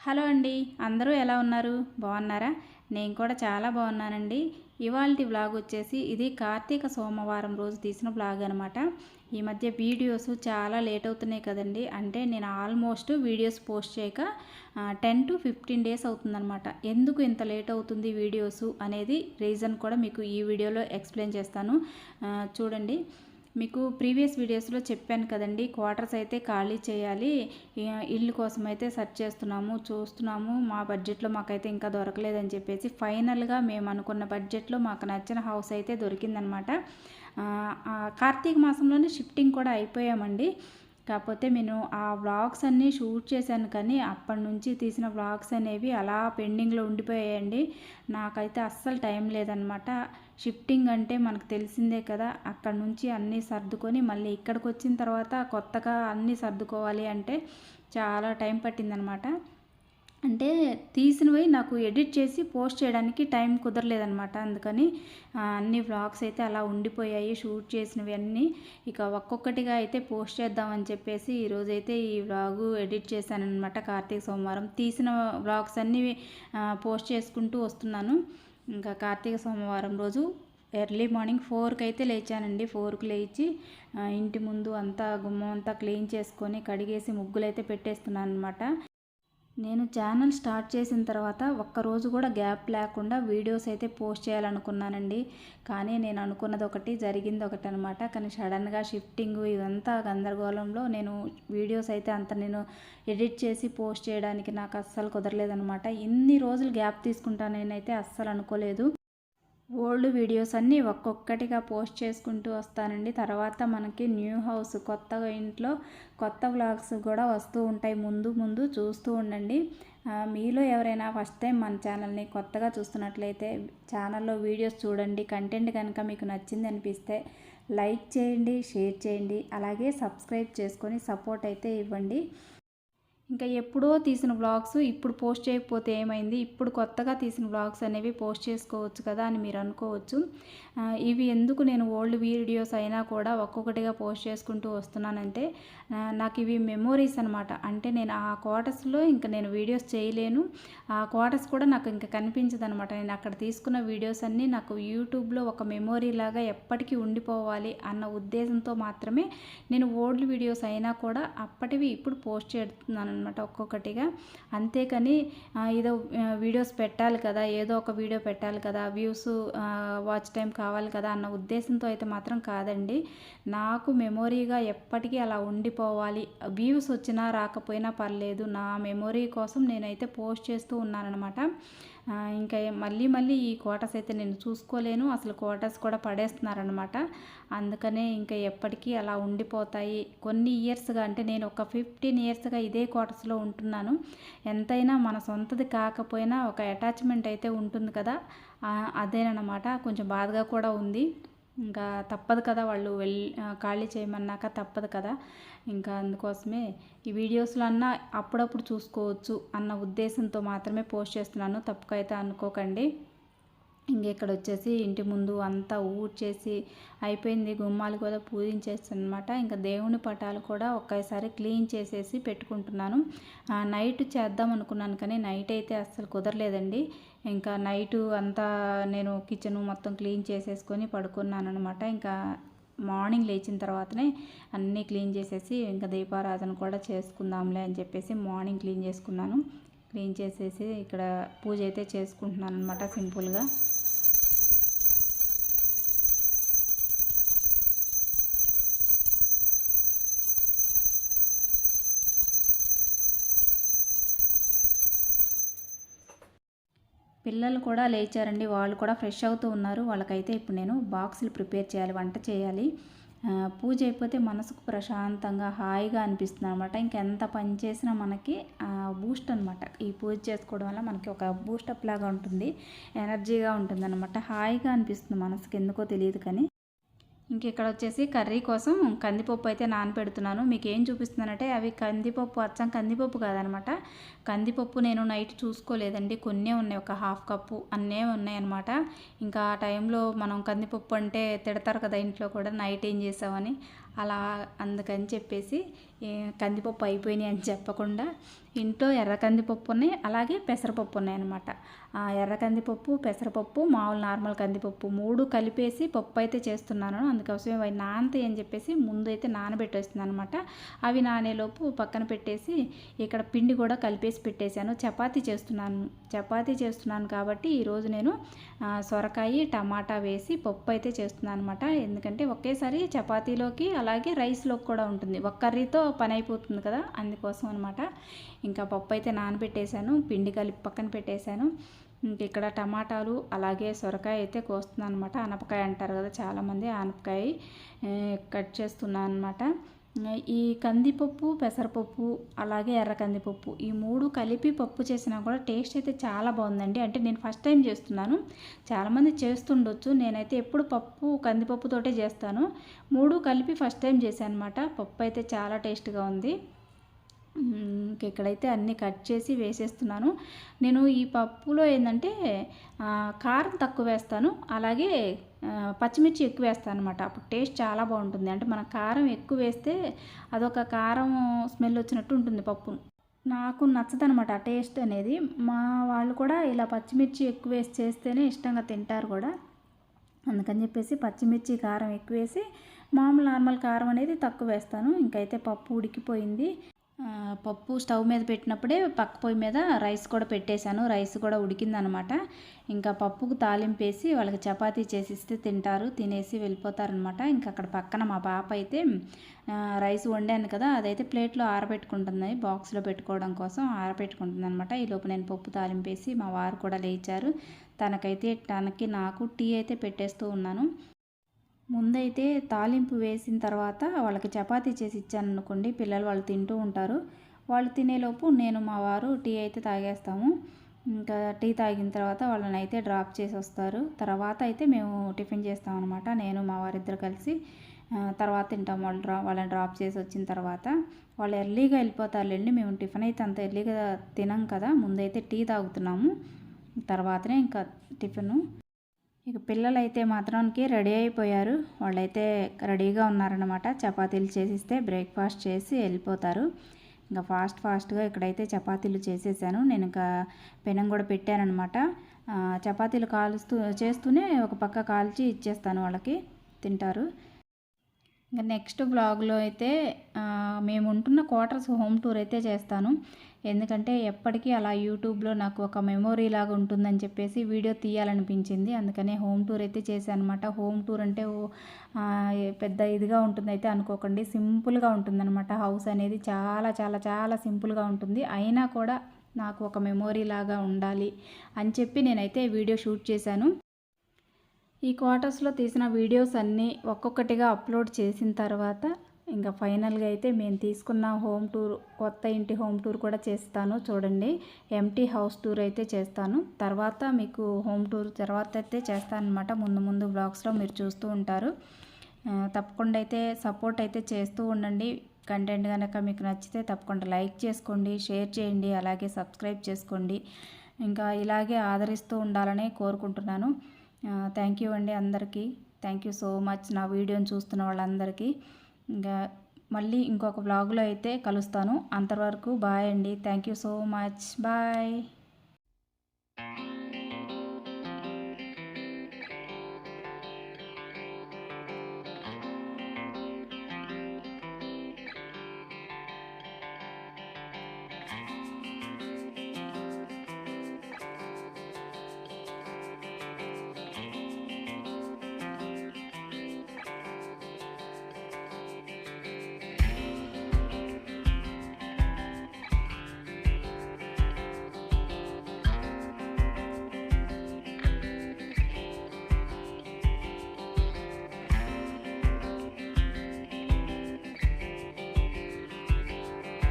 Hello అండి అందరూ ఎలా ఉన్నారు? బాగున్నారా? నేను కూడా చాలా బాగున్నానండి. ఇవాళ వ్లాగ్ వచ్చేసి ఇది కార్తీక సోమవారం రోజు తీసిన బ్లాగ్ అనమాట ఈ మధ్య వీడియోస్ చాలా లేట్ అవుతున్నాయి కదండి. అంటే నేను ఆల్మోస్ట్ వీడియోస్ పోస్ట్ చేయక టెన్ టు ఫిఫ్టీన్ డేస్ అవుతుందనమాట ఎందుకు ఇంత లేట్ అవుతుంది వీడియోస్ అనేది రీజన్ కూడా మీకు ఈ వీడియోలో ఎక్స్ప్లెయిన్ చేస్తాను. చూడండి. మీకు ప్రీవియస్ వీడియోస్లో చెప్పాను కదండి క్వార్టర్స్ అయితే ఖాళీ చేయాలి. ఇల్లు కోసం అయితే సెర్చ్ చేస్తున్నాము చూస్తున్నాము. మా బడ్జెట్లో మాకైతే ఇంకా దొరకలేదని చెప్పేసి ఫైనల్గా మేము అనుకున్న బడ్జెట్లో మాకు నచ్చిన హౌస్ అయితే దొరికిందనమాట. కార్తీక మాసంలోనే షిఫ్టింగ్ కూడా అయిపోయామండి. కాకపోతే నేను ఆ వ్లాగ్స్ అన్నీ షూట్ చేశాను కానీ అప్పటి నుంచి తీసిన వ్లాగ్స్ అనేవి అలా పెండింగ్లో ఉండిపోయాయండి. నాకైతే అస్సలు టైం లేదనమాట. షిఫ్టింగ్ అంటే మనకు తెలిసిందే కదా అక్కడ నుంచి అన్నీ సర్దుకొని మళ్ళీ ఇక్కడికి వచ్చిన తర్వాత కొత్తగా అన్నీ సర్దుకోవాలి అంటే చాలా టైం పట్టిందనమాట. అంటే తీసినవి నాకు ఎడిట్ చేసి పోస్ట్ చేయడానికి టైం కుదరలేదనమాట అందుకని అన్ని వ్లాగ్స్ అయితే అలా ఉండిపోయాయి షూట్ చేసినవి అన్నీ. ఇక ఒక్కొక్కటిగా అయితే పోస్ట్ చేద్దామని చెప్పేసి ఈరోజైతే ఈ వ్లాగు ఎడిట్ చేశానమాట కార్తీక సోమవారం. తీసిన వ్లాగ్స్ అన్నీ పోస్ట్ చేసుకుంటూ వస్తున్నాను. ఇంకా కార్తీక సోమవారం రోజు ఎర్లీ మార్నింగ్ ఫోర్కి అయితే లేచానండి. ఫోర్కి లేచి ఇంటి ముందు అంతా గుమ్మం అంతా క్లీన్ చేసుకొని కడిగేసి ముగ్గులు అయితే పెట్టేస్తున్నాను అనమాట నేను ఛానల్ స్టార్ట్ చేసిన తర్వాత ఒక్కరోజు కూడా గ్యాప్ లేకుండా వీడియోస్ అయితే పోస్ట్ చేయాలనుకున్నానండి. కానీ నేను అనుకున్నది ఒకటి జరిగింది ఒకటి అనమాట కానీ సడన్గా షిఫ్టింగ్ ఇదంతా గందరగోళంలో నేను వీడియోస్ అయితే అంత నేను ఎడిట్ చేసి పోస్ట్ చేయడానికి నాకు అస్సలు కుదరలేదనమాట ఇన్ని రోజులు గ్యాప్ తీసుకుంటానైతే అస్సలు అనుకోలేదు. ఓల్డ్ వీడియోస్ అన్నీ ఒక్కొక్కటిగా పోస్ట్ చేసుకుంటూ వస్తానండి. తర్వాత మనకి న్యూ హౌస్ కొత్తగా ఇంట్లో కొత్త వ్లాగ్స్ కూడా వస్తూ ఉంటాయి. ముందు ముందు చూస్తూ ఉండండి. మీలో ఎవరైనా ఫస్ట్ టైం మన ఛానల్ని కొత్తగా చూస్తున్నట్లయితే ఛానల్లో వీడియోస్ చూడండి. కంటెంట్ కనుక మీకు నచ్చింది అనిపిస్తే లైక్ చేయండి షేర్ చేయండి. అలాగే సబ్స్క్రైబ్ చేసుకొని సపోర్ట్ అయితే ఇవ్వండి. ఇంకా ఎప్పుడో తీసిన వ్లాగ్స్ ఇప్పుడు పోస్ట్ చేయకపోతే ఏమైంది? ఇప్పుడు కొత్తగా తీసిన వ్లాగ్స్ అనేవి పోస్ట్ చేసుకోవచ్చు కదా అని మీరు అనుకోవచ్చు. ఇవి ఎందుకు నేను ఓల్డ్ వీడియోస్ అయినా కూడా ఒక్కొక్కటిగా పోస్ట్ చేసుకుంటూ వస్తున్నానంటే నాకు ఇవి మెమోరీస్ అనమాట అంటే నేను ఆ క్వార్టర్స్లో ఇంకా నేను వీడియోస్ చేయలేను. ఆ క్వార్టర్స్ కూడా నాకు ఇంకా కనిపించదు అనమాట నేను అక్కడ తీసుకున్న వీడియోస్ అన్నీ నాకు యూట్యూబ్లో ఒక మెమొరీ లాగా ఎప్పటికీ ఉండిపోవాలి అన్న ఉద్దేశంతో మాత్రమే నేను ఓల్డ్ వీడియోస్ అయినా కూడా అప్పటివి ఇప్పుడు పోస్ట్ చేస్తున్నాను అనమాట ఒక్కొక్కటిగా. అంతేకాని ఏదో వీడియోస్ పెట్టాలి కదా ఏదో ఒక వీడియో పెట్టాలి కదా వ్యూస్ వాచ్ టైం కావాలి కదా అన్న ఉద్దేశంతో అయితే మాత్రం కాదండి. నాకు మెమొరీగా ఎప్పటికీ అలా ఉండిపోవాలి. వ్యూస్ వచ్చినా రాకపోయినా పర్లేదు నా మెమొరీ కోసం నేనైతే పోస్ట్ చేస్తూ ఉన్నానమాట ఇంకా మళ్ళీ మళ్ళీ ఈ క్వార్టర్స్ అయితే నేను చూసుకోలేను. అసలు క్వార్టర్స్ కూడా పడేస్తున్నారనమాట అందుకనే ఇంకా ఎప్పటికీ అలా ఉండిపోతాయి. కొన్ని ఇయర్స్గా అంటే నేను ఒక ఫిఫ్టీన్ ఇయర్స్గా ఇదే క్వార్టర్స్లో ఉంటున్నాను. ఎంతైనా మన సొంతది కాకపోయినా ఒక అటాచ్మెంట్ అయితే ఉంటుంది కదా. అదేనమాట కొంచెం బాధగా కూడా ఉంది. ఇంకా తప్పదు కదా వాళ్ళు వెళ్ళి ఖాళీ చేయమన్నాక తప్పదు కదా. ఇంకా అందుకోసమే ఈ వీడియోస్లో అన్నా అప్పుడప్పుడు చూసుకోవచ్చు అన్న ఉద్దేశంతో మాత్రమే పోస్ట్ చేస్తున్నాను. తప్పుకైతే అనుకోకండి. ఇంకా ఇక్కడ వచ్చేసి ఇంటి ముందు అంతా ఊడ్చేసి అయిపోయింది. గుమ్మాలు కూడా పూజించేస్తాను అనమాట ఇంకా దేవుని పటాలు కూడా ఒకేసారి క్లీన్ చేసేసి పెట్టుకుంటున్నాను. నైట్ చేద్దాం అనుకున్నాను కానీ నైట్ అయితే అస్సలు కుదరలేదండి. ఇంకా నైట్ అంతా నేను కిచెన్ మొత్తం క్లీన్ చేసేసుకొని పడుకున్నాను అనమాట ఇంకా మార్నింగ్ లేచిన తర్వాతనే అన్నీ క్లీన్ చేసేసి ఇంకా దీపారాధన కూడా చేసుకుందాంలే అని చెప్పేసి మార్నింగ్ క్లీన్ చేసుకున్నాను. క్లీన్ చేసేసి ఇక్కడ పూజ అయితే చేసుకుంటున్నాను అనమాట సింపుల్గా. పిల్లలు కూడా లేచారండి. వాళ్ళు కూడా ఫ్రెష్ అవుతూ ఉన్నారు. వాళ్ళకైతే ఇప్పుడు నేను బాక్సులు ప్రిపేర్ చేయాలి వంట చేయాలి. పూజ అయిపోతే మనసుకు ప్రశాంతంగా హాయిగా అనిపిస్తుంది అనమాట ఇంకెంత పని చేసినా మనకి బూస్ట్ అనమాట ఈ పూజ చేసుకోవడం వల్ల మనకి ఒక బూస్టప్ లాగా ఉంటుంది. ఎనర్జీగా ఉంటుంది అనమాట హాయిగా అనిపిస్తుంది మనసుకి. ఎందుకో తెలియదు కానీ ఇంక ఇక్కడ వచ్చేసి కర్రీ కోసం కందిపప్పు అయితే నానబెడుతున్నాను మీకు ఏం చూపిస్తున్నానంటే అవి కందిపప్పు అచ్చం కందిపప్పు కాదనమాట. కందిపప్పు నేను నైట్ చూసుకోలేదండి. కొన్నే ఉన్నాయి ఒక హాఫ్ కప్పు అన్నే ఉన్నాయన్నమాట. ఇంకా ఆ టైంలో మనం కందిపప్పు అంటే తిడతారు కదా ఇంట్లో కూడా నైట్ ఏం చేసామని అలా అందుకని చెప్పేసి కందిపప్పు అయిపోయినాయి అని చెప్పకుండా ఇంట్లో ఎర్ర కందిపప్పు ఉన్నాయి అలాగే పెసరపప్పు ఉన్నాయి అనమాట ఎర్ర కందిపప్పు పెసరపప్పు మామూలు నార్మల్ కందిపప్పు మూడు కలిపేసి పప్పు అయితే చేస్తున్నాను. అందుకోసమే అవి నానతాయి అని చెప్పేసి ముందు అయితే నానబెట్టేస్తున్నాను అనమాట అవి నానేలోపు పక్కన పెట్టేసి ఇక్కడ పిండి కూడా కలిపేసి పెట్టేశాను. చపాతీ చేస్తున్నాను. చపాతీ చేస్తున్నాను కాబట్టి ఈరోజు నేను సొరకాయ టమాటా వేసి పప్పు అయితే చేస్తున్నాను అనమాట ఎందుకంటే ఒకేసారి చపాతీలోకి అలాగే రైస్లోకి కూడా ఉంటుంది. ఒక కర్రీతో పని అయిపోతుంది కదా అందుకోసం అనమాట ఇంకా పప్పు అయితే నానబెట్టేశాను పిండి కలిపి పక్కన పెట్టేశాను. ఇంక ఇక్కడ టమాటాలు అలాగే సొరకాయ అయితే కోస్తున్నాను అనమాట ఆనపకాయ అంటారు కదా చాలామంది అనపకాయ కట్ చేస్తున్నాను అనమాట ఈ కందిపప్పు పెసరపప్పు అలాగే ఎర్ర కందిపప్పు ఈ మూడు కలిపి పప్పు చేసినా కూడా టేస్ట్ అయితే చాలా బాగుందండి. అంటే నేను ఫస్ట్ టైం చేస్తున్నాను. చాలామంది చేస్తుండొచ్చు. నేనైతే ఎప్పుడు పప్పు కందిపప్పుతోటే చేస్తాను. మూడు కలిపి ఫస్ట్ టైం చేశాను అనమాట పప్పు అయితే చాలా టేస్ట్గా ఉంది. ఇక్కడైతే అన్నీ కట్ చేసి వేసేస్తున్నాను. నేను ఈ పప్పులో ఏంటంటే కారం తక్కువ వేస్తాను. అలాగే పచ్చిమిర్చి ఎక్కువ వేస్తాను అనమాట అప్పుడు టేస్ట్ చాలా బాగుంటుంది. అంటే మన కారం ఎక్కువ వేస్తే అదొక కారం స్మెల్ వచ్చినట్టు ఉంటుంది పప్పు. నాకు నచ్చదనమాట ఆ టేస్ట్ అనేది. మా వాళ్ళు కూడా ఇలా పచ్చిమిర్చి ఎక్కువ వేసి చేస్తేనే ఇష్టంగా తింటారు కూడా. అందుకని చెప్పేసి పచ్చిమిర్చి కారం ఎక్కువ వేసి మామూలు నార్మల్ కారం అనేది తక్కువ వేస్తాను. ఇంకైతే పప్పు ఉడికిపోయింది. పప్పు స్టవ్ మీద పెట్టినప్పుడే పక్క పొయ్యి మీద రైస్ కూడా పెట్టేశాను. రైస్ కూడా ఉడికిందనమాట. ఇంకా పప్పుకు తాలింపు వేసి వాళ్ళకి చపాతీ చేసిస్తే తింటారు తినేసి వెళ్ళిపోతారనమాట. ఇంకా అక్కడ పక్కన మా పాప అయితే రైస్ వండాను కదా అదైతే ప్లేట్లో ఆరబెట్టుకుంటుంది బాక్స్లో పెట్టుకోవడం కోసం ఆరబెట్టుకుంటుంది అనమాట ఈలోపు నేను పప్పు తాలింపు వేసి మా వారు కూడా లేచారు. తనకైతే తనకి నాకు టీ అయితే పెట్టేస్తూ ఉన్నాను. ముందైతే తాలింపు వేసిన తర్వాత వాళ్ళకి చపాతీ చేసి ఇచ్చాను అనుకోండి పిల్లలు వాళ్ళు తింటూ ఉంటారు. వాళ్ళు తినేలోపు నేను మా వారు టీ అయితే తాగేస్తాము. ఇంకా టీ తాగిన తర్వాత వాళ్ళని అయితే డ్రాప్ చేసి వస్తారు. తర్వాత అయితే మేము టిఫిన్ చేస్తాం అనమాట నేను మా వారిద్దరు కలిసి తర్వాత తింటాం వాళ్ళు డ్రా వాళ్ళని డ్రాప్ చేసి వచ్చిన తర్వాత వాళ్ళు ఎర్లీగా వెళ్ళిపోతారులేండి. మేము టిఫిన్ అయితే అంత ఎర్లీగా తినాం కదా. ముందైతే టీ తాగుతున్నాము. తర్వాతనే ఇంకా టిఫిను. ఇక పిల్లలు అయితే మాత్రానికి రెడీ అయిపోయారు. వాళ్ళైతే రెడీగా ఉన్నారనమాట చపాతీలు చేసిస్తే బ్రేక్ఫాస్ట్ చేసి వెళ్ళిపోతారు. ఇంకా ఫాస్ట్ ఫాస్ట్గా ఇక్కడైతే చపాతీలు చేసేసాను. నేను ఇంకా పెనం కూడా పెట్టానమాట చపాతీలు కాలుస్తూ చేస్తూనే ఒక పక్క కాల్చి ఇచ్చేస్తాను వాళ్ళకి. తింటారు. ఇంకా నెక్స్ట్ బ్లాగ్లో అయితే మేము ఉంటున్న క్వార్టర్స్ హోమ్ టూర్ అయితే చేస్తాను. ఎందుకంటే ఎప్పటికీ అలా యూట్యూబ్లో నాకు ఒక మెమొరీ లాగా ఉంటుందని చెప్పేసి వీడియో తీయాలనిపించింది. అందుకనే హోమ్ టూర్ అయితే చేశాను అనమాట హోమ్ టూర్ అంటే పెద్ద ఇదిగా ఉంటుంది అయితే అనుకోకండి. సింపుల్గా ఉంటుందన్నమాట. హౌస్ అనేది చాలా చాలా చాలా సింపుల్గా ఉంటుంది. అయినా కూడా నాకు ఒక మెమొరీ లాగా ఉండాలి అని చెప్పి నేనైతే వీడియో షూట్ చేశాను. ఈ క్వార్టర్స్లో తీసిన వీడియోస్ అన్నీ ఒక్కొక్కటిగా అప్లోడ్ చేసిన తర్వాత ఇంకా ఫైనల్గా అయితే మేము తీసుకున్న హోమ్ టూర్ కొత్త ఇంటి హోమ్ టూర్ కూడా చేస్తాను. చూడండి ఎంటీ హౌస్ టూర్ అయితే చేస్తాను. తర్వాత మీకు హోమ్ టూర్ తర్వాత అయితే చేస్తాను అనమాట ముందు ముందు బ్లాగ్స్లో మీరు చూస్తూ ఉంటారు. తప్పకుండా అయితే సపోర్ట్ అయితే చేస్తూ ఉండండి. కంటెంట్ కనుక మీకు నచ్చితే తప్పకుండా లైక్ చేసుకోండి షేర్ చేయండి అలాగే సబ్స్క్రైబ్ చేసుకోండి. ఇంకా ఇలాగే ఆదరిస్తూ ఉండాలని కోరుకుంటున్నాను. థ్యాంక్ యూ అండి అందరికీ. థ్యాంక్ యూ సో మచ్ నా వీడియోని చూస్తున్న వాళ్ళందరికీ. ఇంకా మళ్ళీ ఇంకొక బ్లాగ్లో అయితే కలుస్తాను. అంతవరకు బాయ్ అండి. Thank you so much bye